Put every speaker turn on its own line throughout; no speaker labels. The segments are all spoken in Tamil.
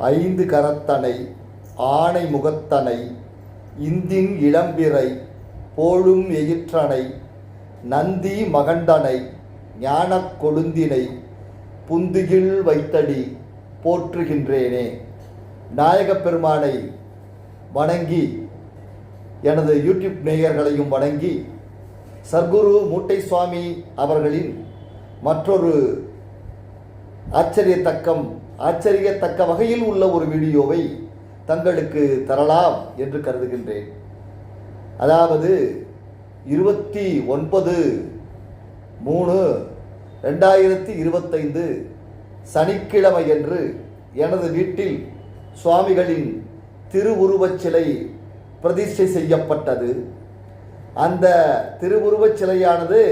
ஐந்து கரத்தனை ஆணை முகத்தனை இந்தின் இளம்பிறை போழும் எயிற்றனை நந்தி மகண்டனை ஞானக் கொழுந்தினை புந்துகில் வைத்தடி போற்றுகின்றேனே. நாயகப் பெருமானை வணங்கி எனது யூடியூப் நேயர்களையும் வணங்கி சர்க்குரு மூட்டை சுவாமி அவர்களின் மற்றொரு ஆச்சரியத்தக்கம் ஆச்சரியத்தக்க வகையில் உள்ள ஒரு வீடியோவை தங்களுக்கு தரலாம் என்று கருதுகின்றேன். அதாவது இருபத்தி ஒன்பது மூணு ரெண்டாயிரத்தி இருபத்தைந்து சனிக்கிழமையன்று எனது வீட்டில் சுவாமிகளின் திருவுருவச் சிலை பிரதிஷ்டை செய்யப்பட்டது. அந்த திருவுருவச் சிலையானது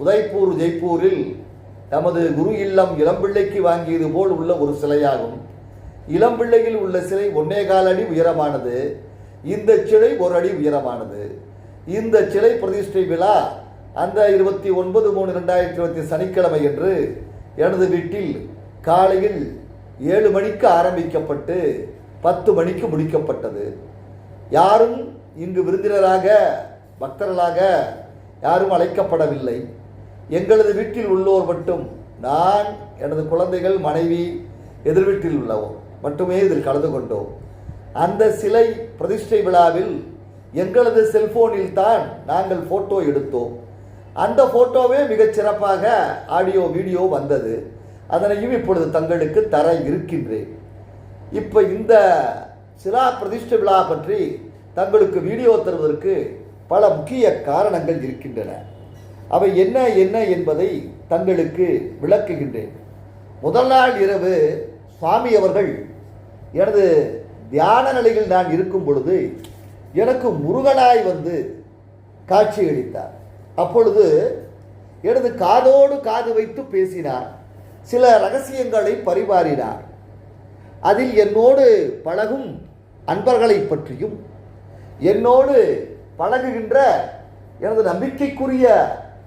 உதய்பூர் ஜெய்ப்பூரில் நமது குரு இல்லம் இளம்பிள்ளைக்கு வாங்கியது போல் உள்ள ஒரு சிலையாகும். இளம்பிள்ளையில் உள்ள சிலை ஒன்னே கால் அடி உயரமானது. இந்த சிலை ஒரு அடி உயரமானது. இந்த சிலை பிரதிஷ்டை விழா அந்த இருபத்தி ஒன்பது மூணு ரெண்டாயிரத்தி இருபத்தி சனிக்கிழமை என்று எனது வீட்டில் காலையில் ஏழு மணிக்கு ஆரம்பிக்கப்பட்டு பத்து மணிக்கு முடிக்கப்பட்டது. யாரும் இங்கு விருந்தினராக பக்தர்களாக யாரும் அழைக்கப்படவில்லை. எங்களது வீட்டில் உள்ளோர் மட்டும் நான் எனது குழந்தைகள் மனைவி எதிர் வீட்டில் உள்ளவோர் மட்டுமே இதில் கலந்து கொண்டோம். அந்த சிலை பிரதிஷ்டை விழாவில் எங்களது செல்போனில் தான் நாங்கள் ஃபோட்டோ எடுத்தோம். அந்த ஃபோட்டோவே மிகச் சிறப்பாக ஆடியோ வீடியோ வந்தது. அதனையும் இப்பொழுது தங்களுக்கு தர இருக்கின்றேன். இப்போ இந்த சிலா பிரதிஷ்டை விழா பற்றி தங்களுக்கு வீடியோ தருவதற்கு பல முக்கிய காரணங்கள் இருக்கின்றன. அவை என்ன என்ன என்பதை தங்களுக்கு விளக்குகின்றேன். முதல் நாள் இரவு சுவாமி அவர்கள் எனது தியான நிலையில் நான் இருக்கும் பொழுது எனக்கு முருகனாய் வந்து காட்சியளித்தார் அப்பொழுது எனது காதோடு காது வைத்து பேசினார். சில ரகசியங்களை பரிமாறினார். அதில் என்னோடு பழகும் அன்பர்களை பற்றியும் என்னோடு பழகுகின்ற எனது நம்பிக்கைக்குரிய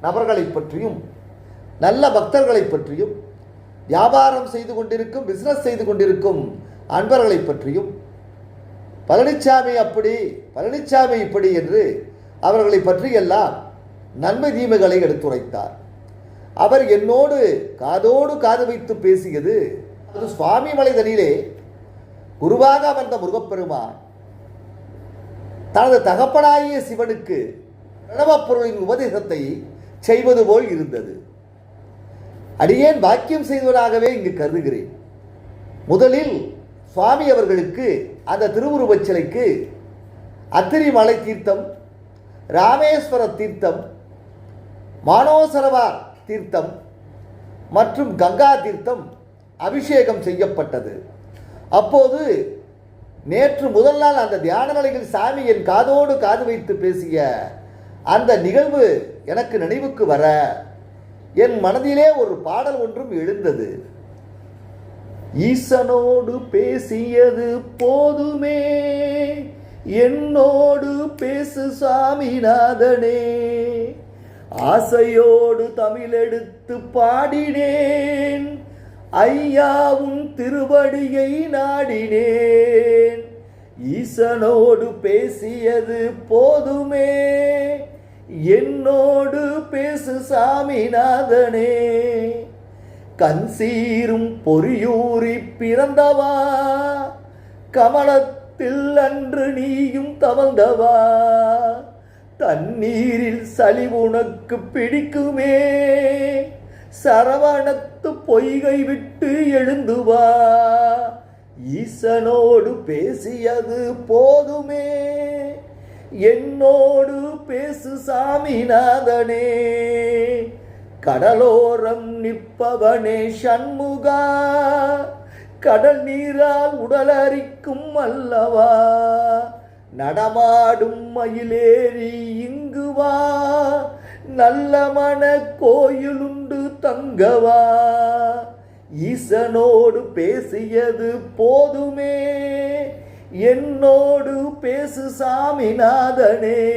நபர்களை பற்றியும் நல்ல பக்தர்களை பற்றியும் வியாபாரம் செய்து கொண்டிருக்கும் பிஸ்னஸ் செய்து கொண்டிருக்கும் அன்பர்களை பற்றியும் பழனிசாமி அப்படி பழனிசாமி இப்படி என்று அவர்களை பற்றியெல்லாம் நன்மை தீமைகளை எடுத்துரைத்தார். அவர் என்னோடு காதோடு காது வைத்து பேசியது அது சுவாமி மலைதனிலே குருவாக அமர்ந்த முருகப்பெருமான் தனது தகப்பனாகிய சிவனுக்கு பிரணவப் பொருளின் உபதேசத்தை செய்வது போல் இருந்தது. அடியேன் வாக்கியம் செய்தவராகவே இங்கு கருதுகிறேன்? முதலில் சுவாமி அவர்களுக்கு அந்த திருவுருவச் சிலைக்கு அத்திரிமலை தீர்த்தம் ராமேஸ்வர தீர்த்தம் மானோசரவா தீர்த்தம் மற்றும் கங்கா தீர்த்தம் அபிஷேகம் செய்யப்பட்டது. அப்போது நேற்று முதல் நாள் அந்த தியான நிலையில் சாமி என் காதோடு காது வைத்து பேசிய அந்த நிகழ்வு எனக்கு நினைவுக்கு வர என் மனதிலே ஒரு பாடல் ஒன்றும் எழுந்தது. ஈசனோடு பேசியது போதுமே என்னோடு பேசு சாமிநாதனே ஆசையோடு தமிழெடுத்து பாடினேன் ஐயாவும் திருவடியை நாடினேன். ஈசனோடு பேசியது போதுமே என்னோடு பேசு சாமிநாதனே. கண் சீரும் பொறியூறி பிறந்தவா. கமலத்தில் அன்று நீயும் தவழ்ந்தவா. தண்ணீரில் சளி உனக்கு பிடிக்குமே. சரவணத்து பொய்கை விட்டு எழுந்துவா. ஈசனோடு பேசியது போதுமே. என்னோடு பேசு சாமிநாதனே. கடலோரம் நிற்பவனே சண்முகா. கடல் நீரால் உடலரிக்கும் அல்லவா. நடமாடும் மயிலேறி இங்கு வா. நல்ல மன கோயிலுண்டு தங்கவா. ஈசனோடு பேசியது போதுமே. என்னோடு பேசு சாமிநாதனே.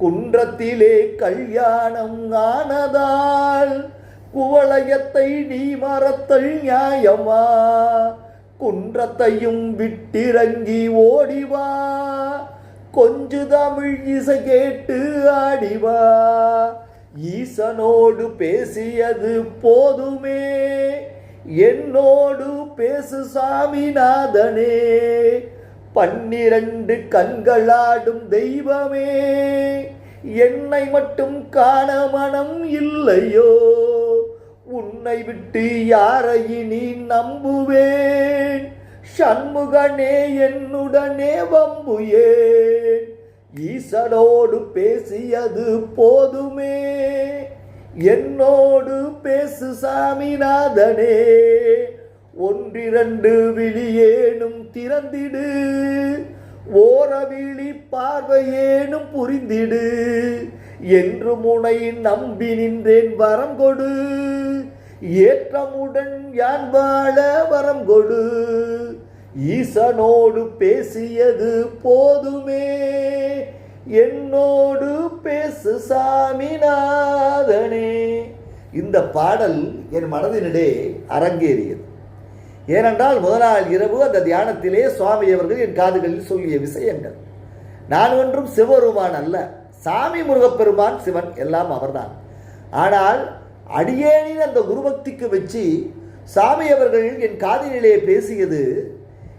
குன்றத்திலே கல்யாணம் ஆனதால் குவளையத்தை நீ மறத்தல் நியாயமா? குன்றத்தையும் விட்டிறங்கி ஓடிவா. கொஞ்சு தமிழ் இசை கேட்டு ஆடிவா. ஈசனோடு பேசியது போதுமே. என்னோடு பேசு சாமிநாதனே. பன்னிரண்டு கண்களாடும் தெய்வமே. என்னை மட்டும் காண மனம் இல்லையோ? உன்னை விட்டு யாரை நீ நம்புவேன்? சண்முகனே என்னுடனே வம்புயேன். ஈசனோடு பேசியது போதுமே. என்னோடு பேசு சாமிநாதனே. ஒன்றிரண்டு விழியேனும் திறந்திடு. ஓரவிழி பார்வையேனும் புரிந்திடு. என்று முனை நம்பி நின்றேன் வரம் கொடு. ஏற்றமுடன் யான் வாழ வரம் கொடு. ஈசனோடு பேசியது போதுமே. என்னோடு பேசு சாமிநாதனே. இந்த பாடல் என் மனதினிடே அரங்கேறியது. ஏனென்றால் முதல் நாள் இரவு அந்த தியானத்திலே சுவாமி அவர்கள் என் காதுகளில் சொல்லிய விஷயங்கள். நான் ஒன்றும் சிவபெருமான் அல்ல. சாமி முருகப்பெருமான் சிவன் எல்லாம் அவர்தான். ஆனால் அடியேனின் அந்த குருபக்திக்கு வச்சு சாமி அவர்கள் என் காதினிலே பேசியது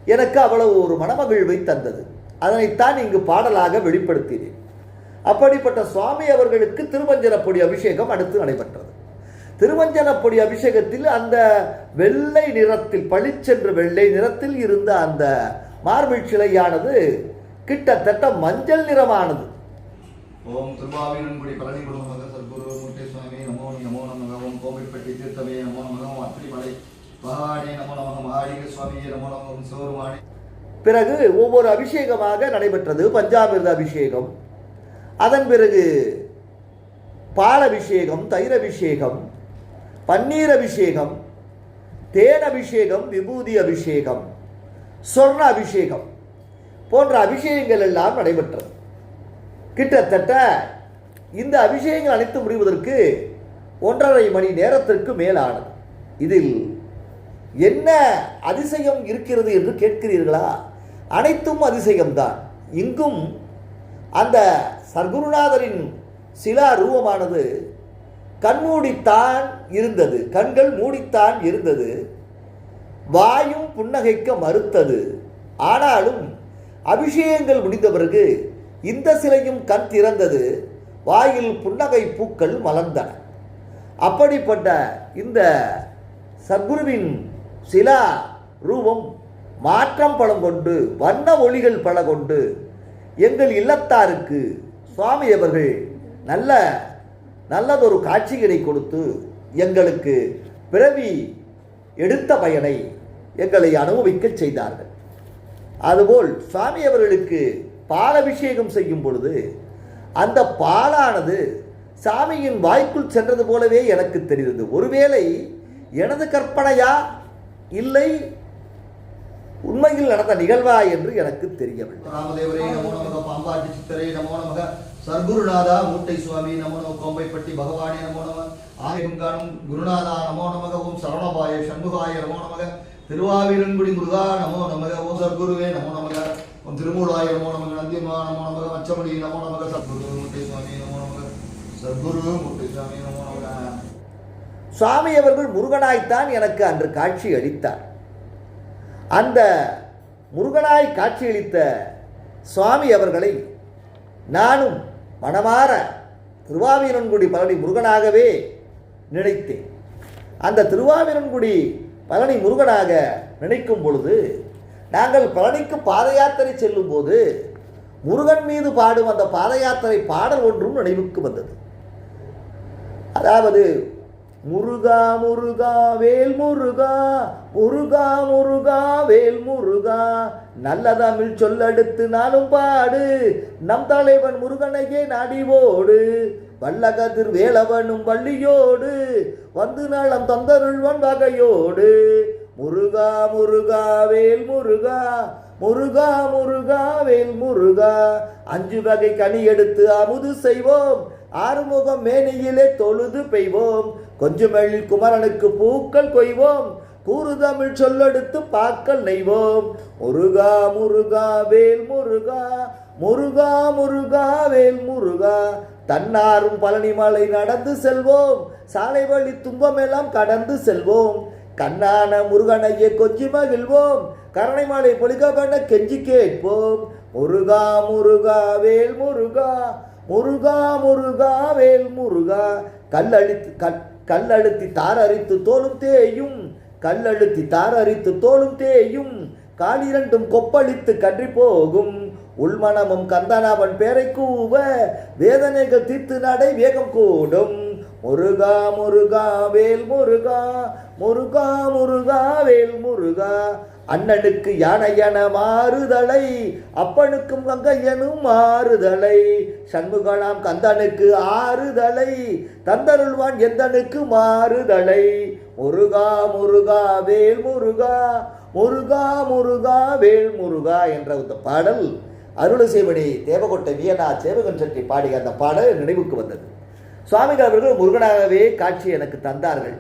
எனக்கு அவ்வளவு ஒரு மனமகிழ்வை தந்தது. அதனைத்தான் இங்கு பாடலாக வெளிப்படுத்தினேன். அப்படிப்பட்ட சுவாமி அவர்களுக்கு திருமஞ்சனப்பொடி அபிஷேகம் அடுத்து நடைபெற்றது. திருமஞ்சனப்பொடி அபிஷேகத்தில் அந்த வெள்ளை நிறத்தில் பளிச்சென்று வெள்ளை நிறத்தில் இருந்த அந்த மார்பிள் சிலையானது கிட்டத்தட்ட மஞ்சள் நிறமானது.
ஓம் திருவாவினன்குடி பழனி குடும்ப சத்குரு மூர்த்தி சுவாமி நமோ நமோ நமக. ஓம் கோவில்பட்டி தீர்த்தமே நமோ நமக. அத்திரிமலை நமோ நமக. மகாடிக சுவாமியே நமோ.
பிறகு ஒவ்வொரு அபிஷேகமாக நடைபெற்றது பஞ்சாமிர்த அபிஷேகம். அதன் பிறகு பால் அபிஷேகம் தயிர் அபிஷேகம் பன்னீர் அபிஷேகம் தேன் அபிஷேகம் விபூதி அபிஷேகம் சொர்ண அபிஷேகம் போன்ற அபிஷேகங்கள் எல்லாம் நடைபெற்றது. கிட்டத்தட்ட இந்த அபிஷேகங்கள் அனைத்து முடிவதற்கு ஒன்றரை மணி நேரத்திற்கு மேலானது. இதில் என்ன அதிசயம் இருக்கிறது என்று கேட்கிறீர்களா? அனைத்தும் அதிசயம்தான். இங்கும் அந்த சர்க்குருநாதரின் சிலா ரூபமானது கண்மூடித்தான் இருந்தது. கண்கள் மூடித்தான் இருந்தது. வாயும் புன்னகைக்க மறுத்தது. ஆனாலும் அபிஷேகங்கள் முடிந்த பிறகு இந்த சிலையும் கண் திறந்தது. வாயில் புன்னகை பூக்கள் மலர்ந்தன. அப்படிப்பட்ட இந்த சத்குருவின் சிலா ரூபம் மாற்றம் பலம் கொண்டு வண்ண ஒளிகள் பல கொண்டு எங்கள் இல்லத்தாருக்கு சுவாமி அவர்கள் நல்ல நல்லதொரு காட்சிகளை கொடுத்து எங்களுக்கு பிறவி எடுத்த பயனை எங்களை அனுபவிக்கச் செய்தார்கள். அதுபோல் சுவாமி அவர்களுக்கு பாலபிஷேகம் செய்யும் பொழுது அந்த பாலானது சாமியின் வாய்க்குள் சென்றது போலவே எனக்கு தெரிந்தது. ஒருவேளை எனது கற்பனையா? இல்லை உண்மையில் நடந்த நிகழ்வா என்று எனக்கு தெரியவில்லை
ராமதேவரே நமோ நமக பாம்பாட்டி சித்தரே நமோ நமக சர்க்குருநாதா மூட்டை சுவாமி நமோ நம கோம்பைப்பட்டி பகவானே நமோ நம காணும் குருநாதா நமோ நமக ஓம் சரவணபாய சண்முகாய நமோ நமக திருவாவிரன்குடி முருகா நமோ நமக ஓம் சர்க்குருவே நமோ நமக. ஓம் திருமூலாய நமோ நமக நந்தியமா நமோ நமக மச்சமணி நமோ நமக சர்க்குரு மூட்டை சுவாமி நமோ நமக சர்க்குரு மூட்டை சுவாமி நமோ. நமக
சுவாமி அவர்கள் முருகனாய்த்தான் எனக்கு அன்று காட்சி அளித்தார். அந்த முருகனாய் காட்சியளித்த சுவாமி அவர்களை நானும் மனமாற திருவாவிரன்குடி பழனி முருகனாகவே நினைத்தேன். அந்த திருவாவிரன்குடி பழனி முருகனாக நினைக்கும் பொழுது நாங்கள் பழனிக்கு பாத யாத்திரை செல்லும்போது முருகன் மீது பாடும் அந்த பாத யாத்திரை பாடல் ஒன்றும் நினைவுக்கு வந்தது. அதாவது முருகா முருகா வேல் முருகா முருகா முருகா வேல் முருகா. நல்ல தமிழ் சொல்லெடுத்து நானும் பாடு நம் தலைவன் முருகனையே நாடிவோடு வல்லகதிர் வேலவனும் வள்ளியோடு வந்து நலம் தந்தருள்வன் வகையோடு. முருகா முருகா வேல் முருகா முருகா முருகா வேல் முருகா. அஞ்சு வகை கனி எடுத்து அமுது செய்வோம். ஆறுமுகம் மேனியிலே தொழுது பெய்வோம். கொஞ்சமெழில் குமரனுக்கு பூக்கள் கொய்வோம். கூறுதமிழ் சொல்லெடுத்து பாக்கல் நெய்வோம். முருகா முருகா வேல் முருகா. முருகா முருகா வேல் முருகா. தன்னாரும் பழனிமலை நடந்து செல்வோம். சாலை வழி துன்பமெல்லாம் கடந்து செல்வோம். கண்ணான முருகனையே கொஞ்சி மகிழ்வோம். கருணைமலை பொழிக்க பண்ண கெஞ்சி கேட்போம். முருகா முருகா வேல் முருகா. முருகா முருகா வேல் முருகா. கல்லழித்து கல் கல்லழுத்தி தாரரித்து தோலும் தேயும். கல்லழுத்தி தாரரித்து தோலும் தேயும். காலிரண்டும் கொப்பளித்து கன்றி போகும். உள்மனமும் கந்தனாவன் பேரை கூவ. வேதனைகள் தீர்த்து நடை வேகம் கூடும். முருகா முருகா வேல் முருகா. முருகா முருகா வேல் முருகா. அண்ணனுக்கு யானையன மாறுதலை அப்பனுக்கும் கங்கையனும் மாறுதலை. சண்முகனாம் கந்தனுக்கு ஆறுதலை தந்தருள்வான் எந்தனுக்கு மாறுதலை. முருகா முருகா வேல் முருகா முருகா முருகா வேல் முருகா என்ற இந்த பாடல் அருளசேவடி தேவகோட்டை வியனா சேவகன் சற்றி பாடிய அந்த பாடல் நினைவுக்கு வந்தது. சுவாமிகள் அவர்கள் முருகனாகவே காட்சி எனக்கு தந்தார்கள்.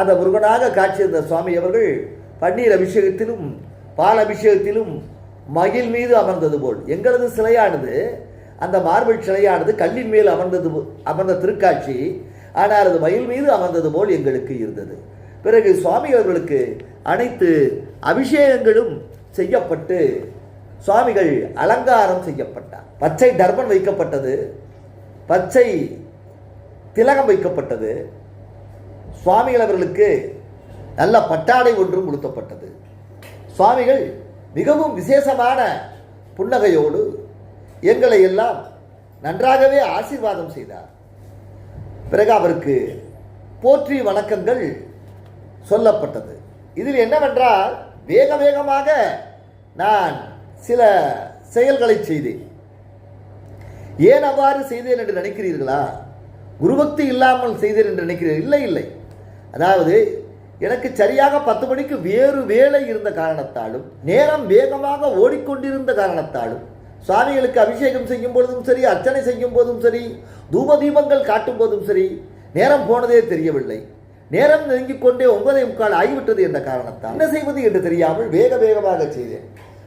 அந்த முருகனாக காட்சி இருந்த சுவாமி அவர்கள் பன்னீர் அபிஷேகத்திலும் பால் அபிஷேகத்திலும் மகிழ் மீது அமர்ந்தது போல். எங்களது சிலையானது அந்த மார்பிள் சிலையானது கல்லின் மேல் அமர்ந்தது அமர்ந்த திருக்காட்சி ஆனால் அது மயில் மீது அமர்ந்தது போல் எங்களுக்கு இருந்தது. பிறகு சுவாமி அவர்களுக்கு அனைத்து அபிஷேகங்களும் செய்யப்பட்டு சுவாமிகள் அலங்காரம் செய்யப்பட்டார். பச்சை தர்மன் வைக்கப்பட்டது பச்சை திலகம் வைக்கப்பட்டது. சுவாமிகள் அவர்களுக்கு நல்ல பட்டாடை ஒன்றும் உடுத்தப்பட்டது. சுவாமிகள் மிகவும் விசேஷமான புன்னகையோடு எங்களை எல்லாம் நன்றாகவே ஆசீர்வாதம் செய்தார். பிறகு அவருக்கு போற்றி வணக்கங்கள் சொல்லப்பட்டது. இதில் என்னவென்றால் வேக வேகமாக நான் சில செயல்களை செய்தேன். ஏன் அவ்வாறு செய்தேன் என்று நினைக்கிறீர்களா? குருபக்தி இல்லாமல் செய்தேன் என்று நினைக்கிறீர்கள்? இல்லை இல்லை. அதாவது எனக்கு சரியாக பத்து மணிக்கு வேறு வேலை இருந்த காரணத்தாலும் நேரம் வேகமாக ஓடிக்கொண்டிருந்த காரணத்தாலும் சுவாமிகளுக்கு அபிஷேகம் செய்யும் பொழுதும் சரி அர்ச்சனை செய்யும் போதும் சரி தூப தீபங்கள் காட்டும் போதும் சரி நேரம் போனதே தெரியவில்லை. நேரம் நெருங்கிக் கொண்டே ஒன்பதே முக்கால் ஆகிவிட்டது என்ற காரணத்தால் என்ன செய்வது என்று தெரியாமல் வேக வேகமாக செய்தேன்.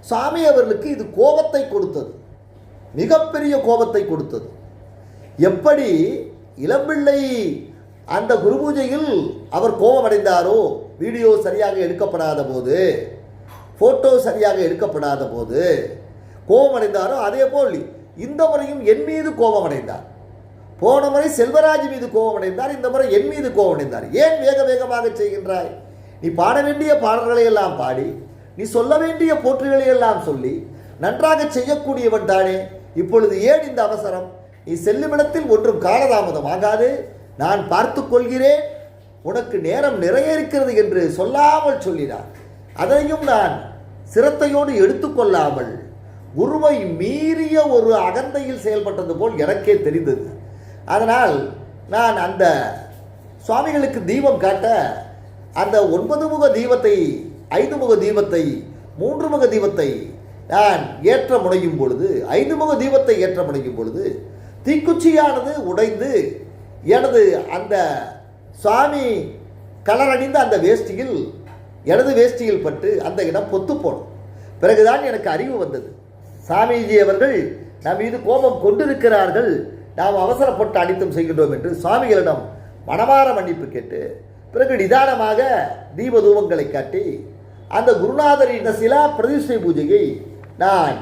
சுவாமி அவர்களுக்கு இது கோபத்தை கொடுத்தது. மிகப்பெரிய கோபத்தை கொடுத்தது. எப்படி? இளம்பிள்ளை அந்த குரு பூஜையில் அவர் கோபமடைந்தாரோ வீடியோ சரியாக எடுக்கப்படாத போது ஃபோட்டோ சரியாக எடுக்கப்படாத போது கோபமடைந்தாரோ அதே போல் இந்த முறையும் என் மீது கோபமடைந்தார். போன முறை செல்வராஜ் மீது கோபமடைந்தார் இந்த முறை என் மீது கோபமடைந்தார். ஏன் வேக வேகமாக செய்கின்றாய்? நீ பாட வேண்டிய பாடல்களை எல்லாம் பாடி நீ சொல்ல வேண்டிய போற்றுகளை எல்லாம் சொல்லி நன்றாக செய்யக்கூடியவன் தானே. இப்பொழுது ஏன் இந்த அவசரம்? நீ செல்லுமிடத்தில் ஒன்றும் காலதாமதம் ஆகாது நான் பார்த்து கொள்கிறேன் உனக்கு நேரம் நிறைய இருக்கிறது என்று சொல்லாமல் சொல்லினார். அதையும் நான் சிரத்தையோடு எடுத்துக்கொள்ளாமல் குருவை மீறிய ஒரு அகந்தையில் செயல்பட்டது போல் எனக்கே தெரிந்தது. அதனால் நான் அந்த சுவாமிகளுக்கு தீபம் காட்ட அந்த ஒன்பது முக தீபத்தை ஐந்து முக தீபத்தை மூன்று முக தீபத்தை நான் ஏற்ற முனையும் பொழுது ஐந்து முக தீபத்தை ஏற்ற முனையும் பொழுது தீக்குச்சியானது உடைந்து எனது அந்த சுவாமி கலரணிந்த அந்த வேஷ்டியில் எனது வேஷ்டியில் பட்டு அந்த இடம் பொத்து போனோம் பிறகுதான் எனக்கு அறிவு வந்தது. சாமிஜி அவர்கள் நம் மீது கோபம் கொண்டிருக்கிறார்கள். நாம் அவசரப்பட்டு அனைத்தும் செய்கின்றோம் என்று சுவாமிகளிடம் மனமார மன்னிப்பு கேட்டு பிறகு நிதானமாக தீபதூபங்களை காட்டி அந்த குருநாதரின் சிலா பிரதிஷ்டை பூஜையை நான்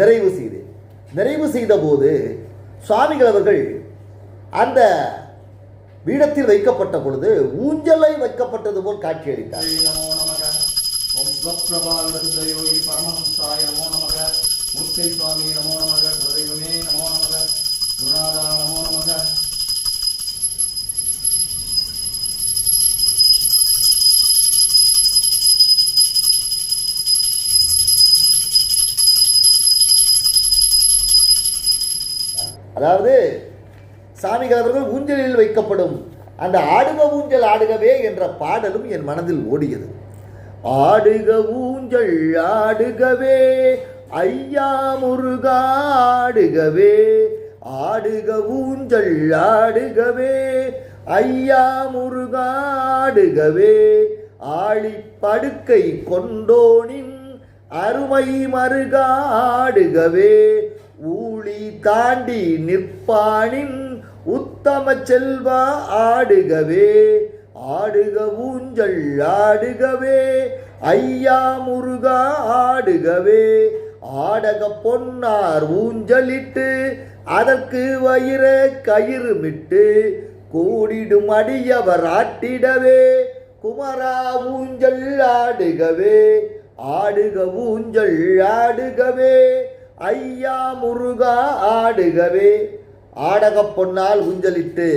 நிறைவு செய்தேன். நிறைவு செய்த போது சுவாமிகள் அவர்கள் அந்த பீடத்தில் வைக்கப்பட்ட பொழுது ஊஞ்சலை வைக்கப்பட்டது போல் காட்சியளித்தார். அதாவது சாமிகள் அவர்கள் ஊஞ்சலில் வைக்கப்படும். அந்த ஆடுக ஊஞ்சல் ஆடுகவே என்ற பாடலும் என் மனதில் ஓடியது. ஆடுக ஊஞ்சல் ஆடுகவே ஐயா முருகா ஆடுகவே ஆடுக ஊஞ்சல் ஆடுகவே ஐயா முருகா ஆடுகவே ஆழி படுக்கை கொண்டோனின் அருமை மருகாடுகவே ஊழி தாண்டி நிற்பானின் உத்தம செல்வா ஆடுகவே ஆடுக ஊஞ்சல் ஆடுகவே ஐயா முருகா ஆடுகவே ஆடக பொன்னார் ஊஞ்சலிட்டு அதற்கு வயிற கயிறுமிட்டு கூடிடும் அடியவர் ஆட்டிடவே குமரா ஊஞ்சல் ஆடுகவே ஆடுக ஊஞ்சல் ஆடுகவே ஐயா முருகா ஆடுகவே ஆடகப் பொன்னால் ஊஞ்சலிட்டு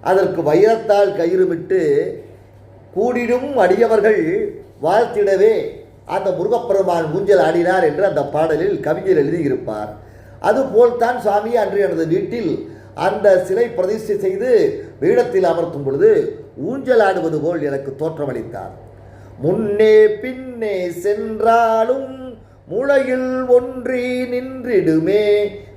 அதற்கு வைரத்தால் கயிறுமிட்டு கூடிடும் அடியவர்கள் வாழ்த்திடவே அந்த முருகப்பெருமான் ஊஞ்சல் ஆடினார் என்று அந்த பாடலில் கவிஞர் எழுதியிருப்பார். அதுபோல்தான் சுவாமி அன்று எனது வீட்டில் அந்த சிலை பிரதிஷ்டை செய்து பீடத்தில் அமர்த்தும் பொழுது ஊஞ்சல் ஆடுவது போல் எனக்கு தோற்றமளித்தார். முன்னே பின்னே சென்றாலும் முளையில் ஒன்றி நின்றிடுமே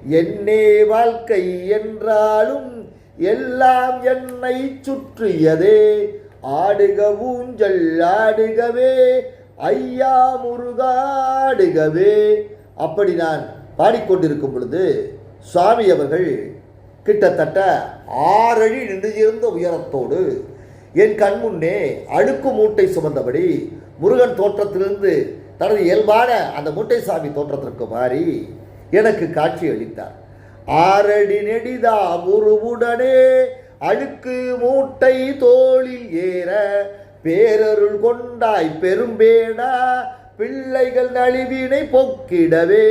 என்னே வாழ்க்கை என்றாலும் எல்லாம் என்னை சுற்றியதே. ஆடுக ஊஞ்சல் ஆடுகவே. ஐயா முருகாடுகவே அப்படி நான் பாடிக்கொண்டிருக்கும் பொழுது சுவாமி அவர்கள் கிட்டத்தட்ட ஆறடி நின்றிருந்த உயரத்தோடு என் கண் முன்னே அழுக்கு மூட்டை சுமந்தபடி முருகன் தோற்றத்திலிருந்து தனது இயல்பான அந்த மூட்டை சாமி தோற்றத்திற்கு மாறி எனக்கு காட்சி அளித்தார். ஆறடி நெடிதா முருவுடனே அழுக்கு மூட்டை தோளில் ஏற பேரருள் கொண்டாய் பெரும்பேடா பிள்ளைகள் நழுவினை பொக்கிடவே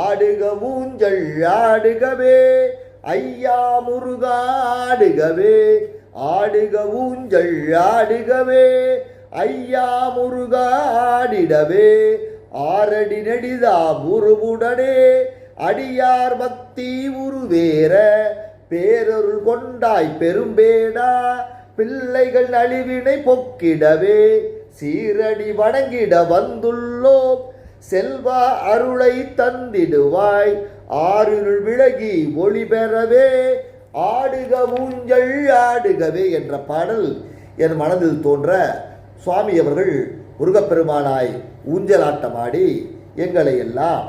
ஆடுக மூஞ்சல் ஆடுகவே ஐயா முருகா ஆடுகவே ஆடுக ஊஞ்சல் ஆடுகவே ஐயா முருகா ஆடிடவே ஆரடி நெடிதா முருவுடனே அடியார் பக்தி உருவேற பேரருள் கொண்டாய் பெரும்பேடா பிள்ளைகள் அழிவினை பொக்கிடவே சீரடி வணங்கிட வந்துள்ளோம் செல்வா அருளை தந்திடுவாய் ஆறினுள் விலகி ஒளி பெறவே ஆடுக ஊஞ்சல் ஆடுகவே என்ற பாடல் என் மனதில் தோன்ற சுவாமி அவர்கள் முருகப்பெருமானாய் ஊஞ்சலாட்டமாடி எங்களை எல்லாம்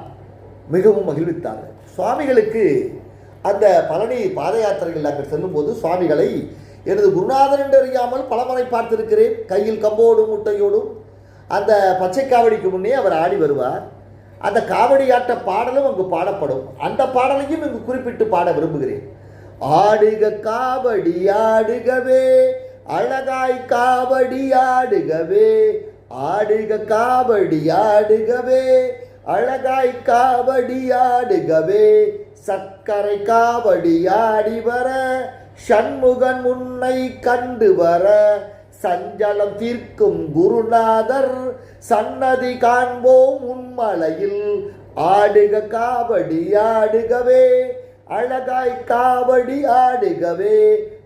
மிகவும் மகிழ்வித்தார்கள். சுவாமிகளுக்கு அந்த பழனி பாத யாத்திரைகள் அங்கே செல்லும்போது சுவாமிகளை எனது குருநாதன் என்று அறியாமல் பலமுறை பார்த்திருக்கிறேன். கையில் கம்போடும் முட்டையோடும். அந்த பச்சை காவடிக்கு முன்னே அவர் ஆடி வருவார். அந்த காவடி ஆட்ட பாடலும் அங்கு பாடப்படும். அந்த பாடலையும் இங்கு குறிப்பிட்டு பாட விரும்புகிறேன். ஆடுக காவடி ஆடுகவே. அழகாய் காவடி ஆடுகவே. ஆடுக காவடி ஆடுகவே அழகாய் காவடி ஆடுகவே. சர்க்கரை காவடி ஆடி வர சண்முகன் உன்னை கண்டு வர சஞ்சலம் தீர்க்கும் குருநாதர் சன்னதி காண்போம் உன்மலையில். ஆடுக காவடி ஆடுகவே அழகாய் காவடி ஆடுகவே.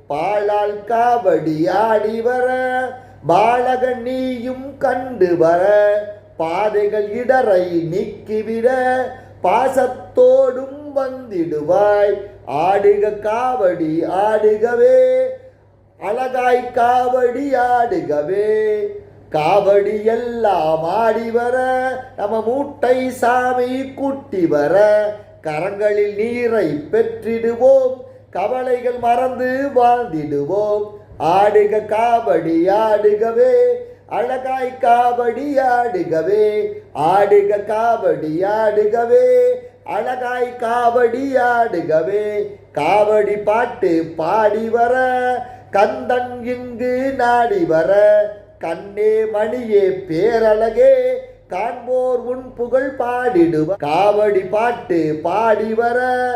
பாழால் காவடி ஆடி வர பாலக நீயும் கண்டு வர பாதைகள் இடரை நீக்கிவிட பாசத்தோடும் வந்திடுவாய். ஆடுக காவடி ஆடுகவே. அழகாய் காவடி ஆடுகவே. காவடி எல்லாம் ஆடி வர நம்ம மூட்டை சாமி கூட்டி வர. கரங்களில் நீரை பெற்றிடுவோம் கவலைகள் மறந்து வாழ்ந்திடுவோம். ஆடுக காவடி ஆடுகவே. அழகாய் காவடி ஆடுகவே. ஆடுக காவடி ஆடுகவே. அழகாய் காவடி ஆடுகவே. காவடி பாட்டு பாடி வர. கந்தன் இங்கு நாடி வர. கண்ணே மணியே பேரழகே. காண்போர் உன் புகழ் பாடிடுவ. காவடி பாட்டு பாடி வர.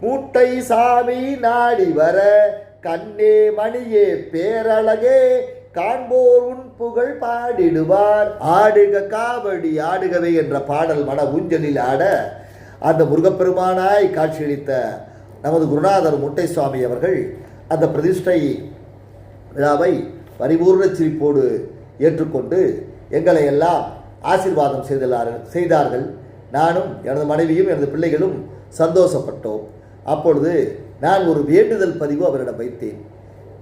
மூட்டை சாமி நாடி வர. கண்ணே மணியே பேரழகே காண்போர் உன் புகழ் பாடிடுவார். ஆடுக காவடி ஆடுகவே என்ற பாடல் மன ஊஞ்சலில் ஆட அந்த முருகப்பெருமானாய் காட்சியளித்த நமது குருநாதர் முட்டை சுவாமி அவர்கள் அந்த பிரதிஷ்டை விழாவை பரிபூர்ண சிரிப்போடு ஏற்றுக்கொண்டு எங்களை எல்லாம் ஆசீர்வாதம் செய்தார்கள் செய்தார்கள். நானும் எனது மனைவியும் எனது பிள்ளைகளும் சந்தோஷப்பட்டோம். அப்பொழுது நான் ஒரு வேண்டுதல் பதிவு அவரிடம் வைத்தேன்.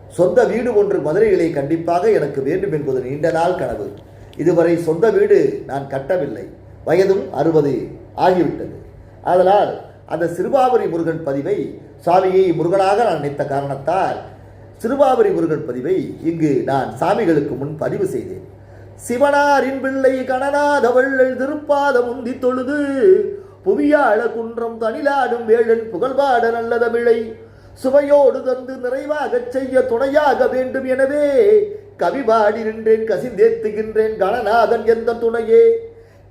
சொந்த வீடு ஒன்று மதுரையிலே கண்டிப்பாக எனக்கு வேண்டும் என்பது நீண்ட நாள் கனவு. இதுவரை சொந்த வீடு நான் கட்டவில்லை. வயதும் அறுபது ஆகிவிட்டது. அதனால் அந்த சிறுபாபுரி முருகன் பதிவை சாமியை முருகனாக நான் நினைத்த காரணத்தால் சிறுபாபுரி முருகன் பதிவை இங்கு நான் சாமிகளுக்கு முன் பதிவு செய்தேன். சிவனாரின் பிள்ளை கணநாத திருப்பாத முந்தி தொழுது புவியாழ குன்றம் தனிலாடும் வேளன் புகழ்பாட நல்ல தமிழை சுவையோடு தந்து நிறைவாகச் செய்ய துணையாக வேண்டும் எனவே. கவி பாடி நின்றேன் கசிந்தேத்துகின்றேன் கணநாதன் எந்த துணையே.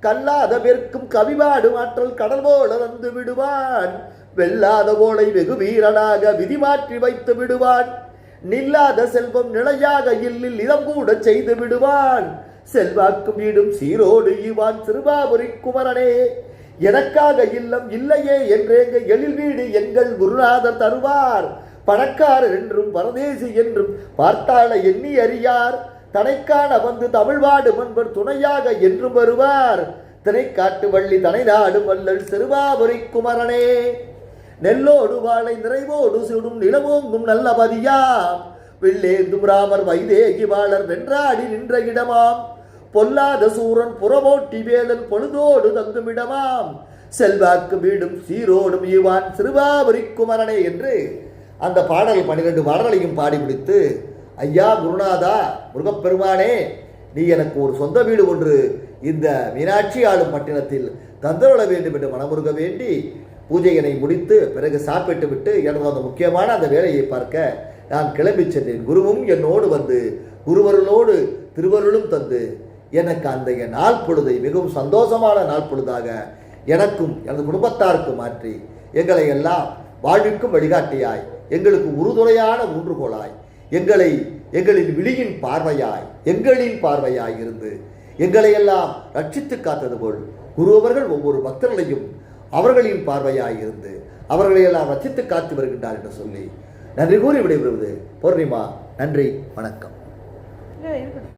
கல்லாத பேர்க்கும் கவிபாடு ஆற்றல் கடல் போல வந்து விடுவான். வெல்லாத கோளை வெகு வீரனாக விதி மாற்றி வைத்து விடுவான். நில்லாத செல்வம் நிலையாக இல்லில் இதம் கூட செய்து விடுவான். செல்வாக்கு வீடும் சீரோடு இவான் திருவாபுரி குமரனே. எனக்காக இல்லம் இல்லையே என்றேங்க எழில் வீடு எங்கள் குருநாதர் தருவார். பணக்காரர் என்றும் பரதேசி என்றும் பார்த்தாள எண்ணி அறியார். தனைக்கான வந்து தமிழ்வாடு மன்பர் துணையாக என்றும் வருவார். திரைக்காட்டு வள்ளி தனை நாடு வள்ளல் சிறுவாபுரி குமரனே. நெல்லோடு வாழை நிறைவோடு சுடும் நிலவோங்கும் நல்ல பதியாம் வில்லேந்தும் ராமர் வைதேகி வாழர் வென்றாடி நின்ற இடமாம். பொல்லாத சூரன் புறமோட்டி வேலன் பொழுதோடு தங்குமிடமாம். செல்வாக்கு வீடும் சீரோடும் ஈவான் சிறுவாபுரி குமரனே என்று அந்த பாடல் பன்னிரண்டு பாடல்களையும் பாடி முடித்து ஐயா குருநாதா முருகப்பெருமானே நீ எனக்கு ஒரு சொந்த வீடு ஒன்று இந்த மீனாட்சி ஆளும் பட்டினத்தில் தந்தருள வேண்டும் என்று மனமுருக வேண்டி பூஜையினை முடித்து பிறகு சாப்பிட்டு விட்டு எனது அந்த முக்கியமான அந்த வேலையை பார்க்க நான் கிளம்பி சென்றேன். குருவும் என்னோடு வந்து குருவருளோடு திருவருளும் தந்து எனக்கு அந்த என் நாள் பொழுதை மிகவும் சந்தோஷமான நாள் பொழுதாக எனக்கும் எனது குடும்பத்தாருக்கு மாற்றி எங்களை எல்லாம் வாழ்விற்கும் வழிகாட்டியாய். எங்களுக்கு உறுதுணையான ஊன்றுகோலாய். எங்களை எங்களின் விழியின் பார்வையாய் எங்களின் பார்வையாய் இருந்து எங்களையெல்லாம் ரட்சித்து காத்தது போல் குரு அவர்கள் ஒவ்வொரு பக்தர்களையும் அவர்களின் பார்வையாய் இருந்து அவர்களையெல்லாம் ரட்சித்து காத்து வருகின்றார் என்று சொல்லி நன்றி கூறி விடைபெறுவது பௌர்ணிமா. நன்றி. வணக்கம்.
இருக்கட்டும்.